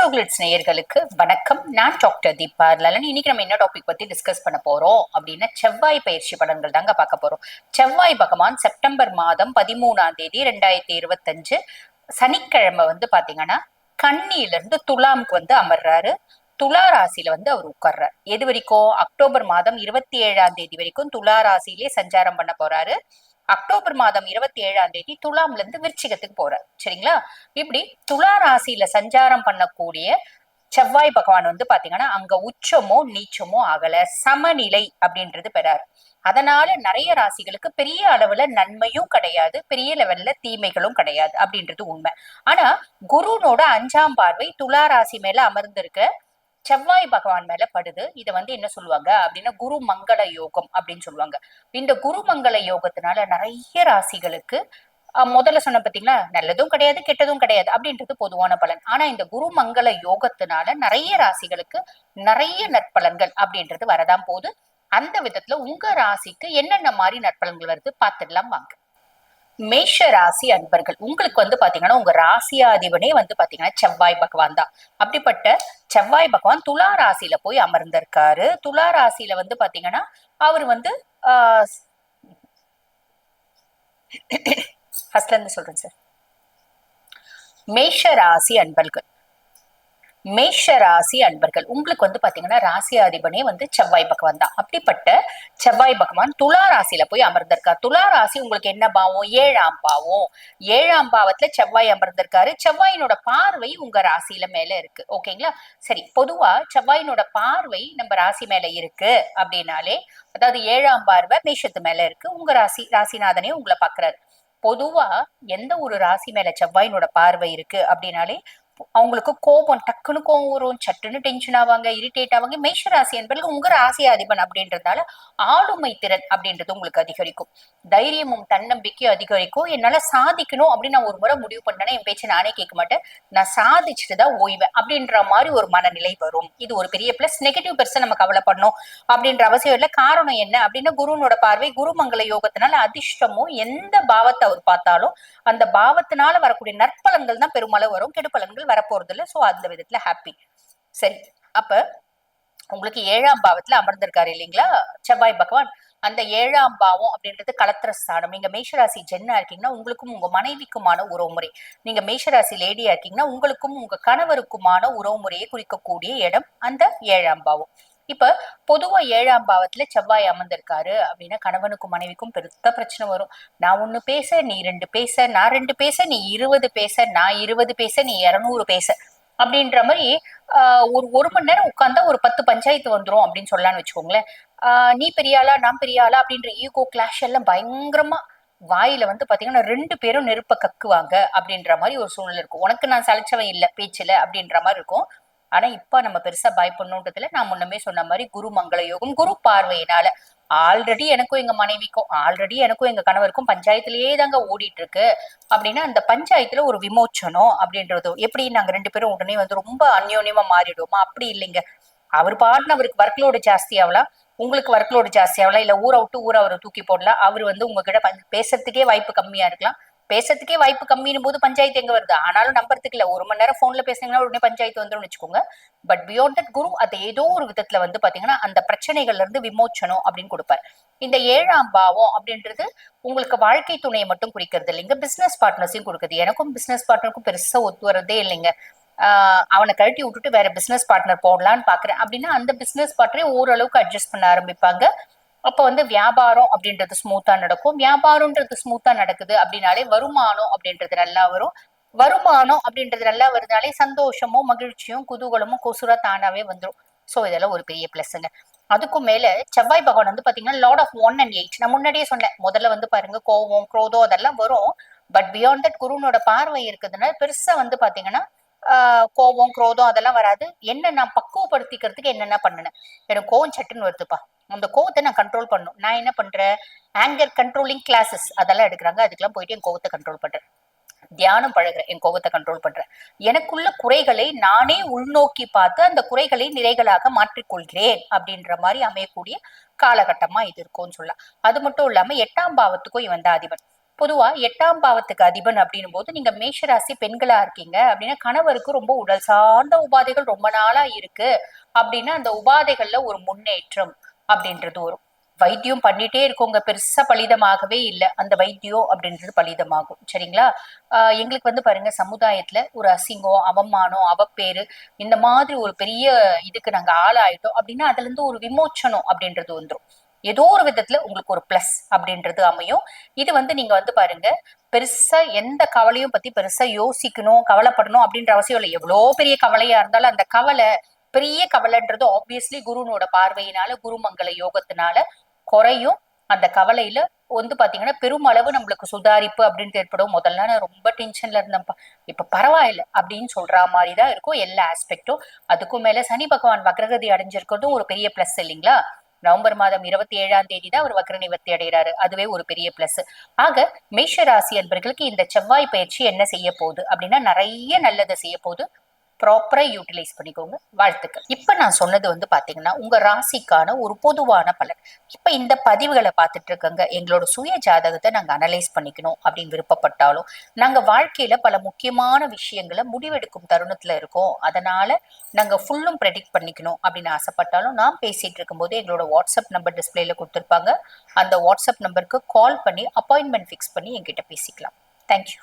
ஆஸ்ட்ரோகிளிட்ஸ் நேயர்களுக்கு வணக்கம். நான் டாக்டர் தீபா லலன். இன்னைக்கு நம்ம என்ன டாபிக் பத்தி டிஸ்கஸ் பண்ண போறோம் அப்படின்னா செவ்வாய் பயிற்சி பலன்கள் தாங்க பார்க்க போறோம். செவ்வாய் பகவான் செப்டம்பர் மாதம் பதிமூணாம் தேதி ரெண்டாயிரத்தி இருபத்தஞ்சு சனிக்கிழமை வந்து பாத்தீங்கன்னா கன்னியில இருந்து துலாமுக்கு வந்து அமர்றாரு. துலா ராசியில வந்து அவர் உட்கார்றாரு. எது வரைக்கும்? அக்டோபர் மாதம் இருபத்தி ஏழாம் தேதி வரைக்கும் துலா ராசியிலே சஞ்சாரம் பண்ண போறாரு. அக்டோபர் மாதம் இருபத்தி ஏழாம் தேதி துலாம்ல இருந்து விருச்சிகத்துக்கு போறார். சரிங்களா? இப்படி துலா ராசியில சஞ்சாரம் பண்ணக்கூடிய செவ்வாய் பகவான் வந்து பாத்தீங்கன்னா அங்க உச்சமோ நீச்சமோ ஆகல. சமநிலை அப்படின்றது பெறாரு. அதனால நிறைய ராசிகளுக்கு பெரிய அளவுல நன்மையும் கிடையாது பெரிய லெவல்ல தீமைகளும் கிடையாது அப்படின்றது உண்மை. ஆனா குருனோட அஞ்சாம் பார்வை துலா ராசி மேல அமர்ந்திருக்க. செவ்வாய் பகவான் மேல படுது. இதை வந்து என்ன சொல்லுவாங்க? அப்படின்னா குரு மங்கள யோகம் அப்படின்னு சொல்லுவாங்க. இந்த குரு மங்கள யோகத்தினால நிறைய ராசிகளுக்கு முதல்ல சொன்ன பாத்தீங்களா? நல்லதும் கிடையாது கெட்டதும் கிடையாது அப்படின்றது பொதுவான பலன். ஆனா இந்த குரு மங்கள யோகத்தினால நிறைய ராசிகளுக்கு நிறைய நற்பலன்கள் அப்படின்றது வரதான் போகுது. அந்த விதத்துல உங்க ராசிக்கு என்னென்ன மாதிரி நற்பலன்கள் வருது பார்த்துடலாம் வாங்க. மேஷ ராசி அன்பர்கள். உங்களுக்கு வந்து பாத்தீங்கன்னா உங்க ராசியாதிபனே வந்து பாத்தீங்கன்னா செவ்வாய் பகவான் தான். அப்படிப்பட்ட செவ்வாய் பகவான் துலா ராசியில போய் அமர்ந்திருக்காரு. துலா ராசியில வந்து பாத்தீங்கன்னா அவர் வந்து ஆஹ் ஃபர்ஸ்ட்ல இருந்து சொல்றேன் சார். மேஷ ராசி அன்பர்கள். மேஷ ராசி அன்பர்கள். உங்களுக்கு வந்து பாத்தீங்கன்னா ராசி அதிபனே வந்து செவ்வாய் பகவான் தான். அப்படிப்பட்ட செவ்வாய் பகவான் துலா ராசியில போய் அமர்ந்திருக்கார். துலா ராசி உங்களுக்கு என்ன பாவம்? ஏழாம் பாவம். ஏழாம் பாவத்துல செவ்வாய் அமர்ந்திருக்காரு. செவ்வாயினோட பார்வை உங்க ராசியில மேல இருக்கு. ஓகேங்களா? சரி பொதுவா செவ்வாயினோட பார்வை நம்ம ராசி மேல இருக்கு அப்படின்னாலே அதாவது ஏழாம் பார்வை மேஷத்து மேல இருக்கு. உங்க ராசி ராசிநாதனே உங்களை பாக்குறாரு பொதுவா எந்த ஒரு ராசி மேல செவ்வாயினோட பார்வை இருக்கு அப்படின்னாலே அவங்களுக்கு கோபம் டக்குன்னு கோபம் வரும் சட்டுன்னு டென்ஷன் ஆவாங்க இரிட்டேட் ஆவாங்க. மேஷ ராசி என்பது உங்க ராசி அதிபன் அப்படின்றதால ஆளுமை திறன் அப்படின்றது உங்களுக்கு அதிகரிக்கும். தைரியமும் தன்னம்பிக்கையும் அதிகரிக்கும். என்னால சாதிக்கணும் அப்படின்னு நான் ஒரு முறை முடிவு பண்ணேன்னா என் பேச்சை நானே கேட்க மாட்டேன். நான் சாதிச்சுட்டு தான் ஓய்வேன் அப்படின்ற மாதிரி ஒரு மனநிலை வரும். இது ஒரு பெரிய பிளஸ் நெகட்டிவ் பெருசா நம்ம கவலைப்படணும் அப்படின்ற அவசியம் இல்லை. காரணம் என்ன அப்படின்னா குருனோட பார்வை குருமங்கல யோகத்தினால அதிர்ஷ்டமும் எந்த பாவத்தை அவர் பார்த்தாலும் அந்த பாவத்தினால வரக்கூடிய நற்பலன்கள் தான் பெருமளவு வரும். கெடுப்பலன்கள் வரப்போறது இல்லை ஸோ அந்த விதத்துல ஹாப்பி சரி. அப்ப உங்களுக்கு ஏழாம் பாவத்துல அமர்ந்திருக்காரு இல்லைங்களா? செவ்வாய் பகவான். அந்த ஏழாம் பாவம் அப்படின்றது கலத்திர ஸ்தானம். நீங்க மேஷராசி ஜென்னா இருக்கீங்கன்னா உங்களுக்கும் உங்க மனைவிக்குமான உறவுமுறை. நீங்க மேஷராசி லேடியா இருக்கீங்கன்னா உங்களுக்கும் உங்க கணவருக்குமான உறவுமுறையை குறிக்கக்கூடிய இடம் அந்த ஏழாம் பாவம். இப்ப பொதுவா ஏழாம் பாவத்துல செவ்வாய் அமர்ந்திருக்காரு அப்படின்னா கணவனுக்கும் மனைவிக்கும் பெருத்த பிரச்சனை வரும். நான் ஒண்ணு பேச நீ ரெண்டு பேச நான் ரெண்டு பேச நீ இருபது பேச நான் இருபது பேச நீ இருநூறு பேச அப்படின்ற மாதிரி ஆஹ் ஒரு ஒரு மணி நேரம் உட்கார்ந்தா ஒரு பத்து பஞ்சாயத்து வந்துரும் அப்படின்னு சொல்லலாம்னு வச்சுக்கோங்களேன். ஆஹ் நீ பெரியாளா நான் பெரியாளா அப்படின்ற ஈகோ கிளாஷ் எல்லாம் பயங்கரமா வாயில வந்து பாத்தீங்கன்னா ரெண்டு பேரும் நெருப்ப கக்குவாங்க அப்படின்ற மாதிரி ஒரு சூழ்நிலை இருக்கும். உனக்கு நான் சளைச்சவன் இல்ல பேச்சுல அப்படின்ற மாதிரி இருக்கும். ஆனா இப்ப நம்ம பெருசா பயப்படணுன்றதுல நான் முன்னமே சொன்ன மாதிரி குரு மங்கள யோகம் குரு பார்வையினால. ஆல்ரெடி எனக்கும் எங்க மனைவிக்கும் ஆல்ரெடி எனக்கும் எங்க கணவருக்கும் பஞ்சாயத்திலேயே தாங்க ஓடிட்டு இருக்கு அப்படின்னா அந்த பஞ்சாயத்துல ஒரு விமோச்சனம் அப்படின்றதும் எப்படி நாங்க ரெண்டு பேரும் உடனே வந்து ரொம்ப அந்யோன்யமா மாறிடுவோமா? அப்படி இல்லைங்க. அவர் பாட்டுன்னு அவருக்கு ஒர்க் லோடு ஜாஸ்தி ஆகலாம். உங்களுக்கு ஒர்க் லோடு ஜாஸ்தி ஆகலாம். இல்ல ஊரை விட்டு ஊரை அவரை தூக்கி போடலாம். அவர் வந்து உங்ககிட்ட பேசுறதுக்கே வாய்ப்பு கம்மியா இருக்கலாம். பேசுறதுக்கே வாய்ப்பு கம்மின்னு போது பஞ்சாயத்து எங்க வருது? ஆனாலும் நம்புறதுக்கு இல்ல. ஒரு மணி நேரம் போன்ல பேசுனீங்கன்னா உடனே பஞ்சாயத்து வந்துடும் வச்சுக்கோங்க. பட் பியாண்ட் தட் குரு அது ஏதோ ஒரு விதத்துல வந்து பாத்தீங்கன்னா அந்த பிரச்சனைகள்ல இருந்து விமோச்சனம் அப்படின்னு கொடுப்பார். இந்த ஏழாம் பாவம் அப்படின்றது உங்களுக்கு வாழ்க்கை துணையை மட்டும் குறிக்கிறது இல்லைங்க. பிசினஸ் பார்ட்னர்ஸையும் கொடுக்குது. எனக்கும் பிசினஸ் பார்ட்னருக்கும் பெருசா ஒத்து வரதே இல்லைங்க. ஆஹ் அவனை கழட்டி விட்டுட்டு வேற பிசினஸ் பார்ட்னர் போடலான்னு பாக்குறேன். அப்படின்னா அந்த பிசினஸ் பார்ட்னரே ஓரளவுக்கு அட்ஜஸ்ட் பண்ண ஆரம்பிப்பாங்க. அப்போ வந்து வியாபாரம் அப்படின்றது ஸ்மூத்தா நடக்கும். வியாபாரம்ன்றது ஸ்மூத்தா நடக்குது அப்படின்னாலே வருமானம் அப்படின்றது நல்லா வரும். வருமானம் அப்படின்றது நல்லா வருதுனாலே சந்தோஷமும் மகிழ்ச்சியும் குதூகலமும் கொசுரா தானாவே வந்துடும் சோ இதெல்லாம் ஒரு பெரிய பிளஸ்ங்க அதுக்கும் மேல செவ்வாய் பகவான் வந்து பாத்தீங்கன்னா lord of one and eight நான் முன்னாடியே சொன்னேன் முதல்ல வந்து பாருங்க கோவம் குரோதம் அதெல்லாம் வரும். பட் பியாண்ட் தட் குருனோட பார்வை இருக்குதுன்னா பெருசா வந்து பாத்தீங்கன்னா கோபம் குரோதம் அதெல்லாம் வராது. என்ன நான் பக்குவப்படுத்திக்கிறதுக்கு என்னென்ன பண்ணினேன்? எனக்கு கோவம் சட்டுன்னு வருதுப்பா. அந்த கோவத்தை நான் கண்ட்ரோல் பண்ணும் நான் என்ன பண்றேன்? ஆங்கர் கண்ட்ரோலிங் கிளாஸஸ் அதெல்லாம் எடுக்கிறாங்க. அதுக்கெல்லாம் போயிட்டு என் கோவத்தை கண்ட்ரோல் பண்றேன். தியானம் பழகுறேன். என் கோபத்தை கண்ட்ரோல் பண்றேன். எனக்குள்ள குறைகளை நானே உள்நோக்கி பார்த்து அந்த குறைகளை நிறைகளாக மாற்றிக்கொள்கிறேன் அப்படின்ற மாதிரி அமையக்கூடிய காலகட்டமா இது இருக்கும்னு சொல்லலாம். அது மட்டும் இல்லாம எட்டாம் பாவத்துக்கும் இவன் தான் அதிபன். பொதுவா எட்டாம் பாவத்துக்கு அதிபன் அப்படின்னும் போது நீங்க மேஷராசி பெண்களா இருக்கீங்க அப்படின்னா கணவருக்கு ரொம்ப உடல் சார்ந்த உபாதைகள் ரொம்ப நாளா இருக்கு அப்படின்னா அந்த உபாதைகள்ல ஒரு முன்னேற்றம் அப்படின்றது வரும். வைத்தியம் பண்ணிட்டே இருக்கோங்க. பெருசா பலிதமாகவே இல்லை. அந்த வைத்தியம் அப்படின்றது பலிதமாகும். சரிங்களா? ஆஹ் எங்களுக்கு வந்து பாருங்க சமுதாயத்துல ஒரு அசிங்கம் அவமானம் அவப்பேரு இந்த மாதிரி ஒரு பெரிய இதுக்கு நாங்க ஆளாயிட்டோம் அப்படின்னா அதுல இருந்து ஒரு விமோச்சனம் அப்படின்றது வந்துடும் ஏதோ ஒரு விதத்துல உங்களுக்கு ஒரு பிளஸ் அப்படின்றது அமையும். இது வந்து நீங்க வந்து பாருங்க பெருசா எந்த கவலையும் பத்தி பெருசா யோசிக்கணும் கவலைப்படணும் அப்படின்ற அவசியம் இல்லை. எவ்வளோ பெரிய கவலையா இருந்தாலும் அந்த கவலை பெரிய கவலைன்றது ஆப்வியஸ்லி குருனோட பார்வையினால குருமங்கல யோகத்தினால குறையும். அந்த கவலையில வந்து பாத்தீங்கன்னா பெருமளவு நம்மளுக்கு சுதாரிப்பு அப்படின்னு ஏற்படும். முதல்ல நான் ரொம்ப டென்ஷன்ல இருந்தேன்ப்பா. இப்ப பரவாயில்ல அப்படின்னு சொல்ற மாதிரி தான் இருக்கும் எல்லா ஆஸ்பெக்டும் அதுக்கும் மேல சனி பகவான் வக்ரகதி அடைஞ்சிருக்கிறதும் ஒரு பெரிய பிளஸ் இல்லைங்களா? நவம்பர் மாதம் இருபத்தி ஏழாம் தேதி தான் அவர் வக்ர நிவர்த்தி அடைகிறாரு. அதுவே ஒரு பெரிய பிளஸ் ஆக மேஷ ராசி அன்பர்களுக்கு இந்த செவ்வாய் பயிற்சி என்ன செய்ய போகுது அப்படின்னா நிறைய நல்லதை செய்ய போகுது ப்ராப்பரா யூட்டிலைஸ் பண்ணிக்கோங்க. வாழ்த்துக்கள். இப்ப நான் சொன்னது வந்து பாத்தீங்கன்னா உங்க ராசிக்கான ஒரு பொதுவான பலன். இப்ப இந்த பதிவுகளை பார்த்துட்டு இருக்கங்க. எங்களோட சுய ஜாதகத்தை நாங்க அனலைஸ் பண்ணிக்கணும் அப்படின்னு விருப்பப்பட்டாலும் நாங்க வாழ்க்கையில பல முக்கியமான விஷயங்களை முடிவெடுக்கும் தருணத்துல இருக்கோம். அதனால நாங்க ஃபுல்லும் ப்ரெடிக்ட் பண்ணிக்கணும் அப்படின்னு ஆசைப்பட்டாலும் நான் பேசிட்டு இருக்கும்போது எங்களோட வாட்ஸ்அப் நம்பர் டிஸ்பிளேல கொடுத்துருப்பாங்க. அந்த வாட்ஸ்அப் நம்பருக்கு கால் பண்ணி அப்பாயின்மெண்ட் ஃபிக்ஸ் பண்ணி எங்கிட்ட பேசிக்கலாம். தேங்க்யூ